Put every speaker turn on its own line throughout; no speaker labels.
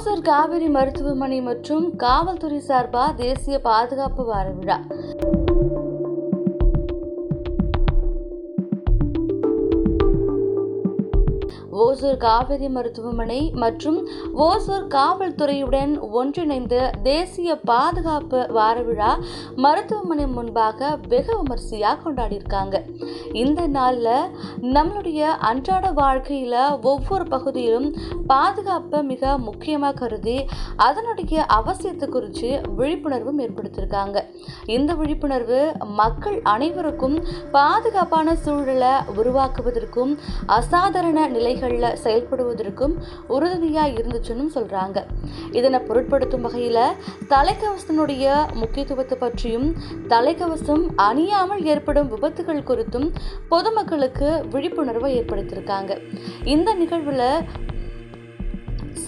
ஓசூர் காவிரி மருத்துவமனை மற்றும் காவல்துறை சார்பா தேசிய பாதுகாப்பு வார விழா. ஓசூர் காவிரி மருத்துவமனை மற்றும் ஓசூர் காவல்துறையுடன் ஒன்றிணைந்து தேசிய பாதுகாப்பு வார விழா மருத்துவமனை முன்பாக வெகு விமர்சையாக கொண்டாடியிருக்காங்க. இந்த நாளில் நம்மளுடைய அன்றாட வாழ்க்கையில் ஒவ்வொரு பகுதியிலும் பாதுகாப்பை மிக முக்கியமாக கருதி அதனுடைய அவசியத்தை குறித்து விழிப்புணர்வும் ஏற்படுத்தியிருக்காங்க. இந்த விழிப்புணர்வு மக்கள் அனைவருக்கும் பாதுகாப்பான சூழலை உருவாக்குவதற்கும் அசாதாரண நிலைகள் நிலைகளில் செயல்படுவதற்கும் உறுதுணையாக இருந்துச்சுன்னு சொல்கிறாங்க இதனை பொருட்படுத்தும் வகையில் தலைக்கவசத்தினுடைய முக்கியத்துவத்தை பற்றியும் தலைக்கவசம் அணியாமல் ஏற்படும் விபத்துகள் குறித்தும் பொதுமக்களுக்கு விழிப்புணர்வை ஏற்படுத்தியிருக்காங்க. இந்த நிகழ்வில்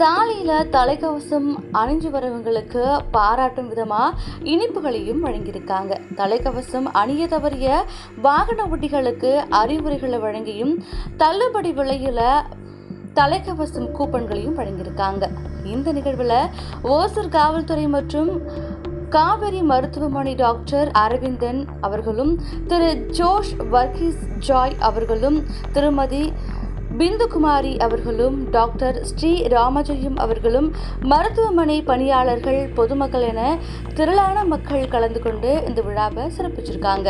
சாலையில் தலைக்கவசம் அணிஞ்சு வரவங்களுக்கு பாராட்டும் விதமாக இனிப்புகளையும் வழங்கியிருக்காங்க. தலைக்கவசம் அணிய தவறிய வாகன ஓட்டிகளுக்கு அறிவுரைகளை வழங்கியும் தள்ளுபடி விலையில் தலைக்கவசம் கூப்பன்களையும் வழங்கியிருக்காங்க. இந்த நிகழ்வில் ஓசூர் காவல்துறை மற்றும் காவேரி மருத்துவமனை டாக்டர் அரவிந்தன் அவர்களும் திரு ஜோஷ் வர்கீஸ் ஜாய் அவர்களும் திருமதி பிந்துகுமாரி அவர்களும் டாக்டர் ஸ்ரீ ராமஜெயம் அவர்களும் மருத்துவமனை பணியாளர்கள் பொதுமக்கள் என திரளான மக்கள் கலந்து கொண்டு இந்த விழாவை சிறப்பிச்சிருக்காங்க.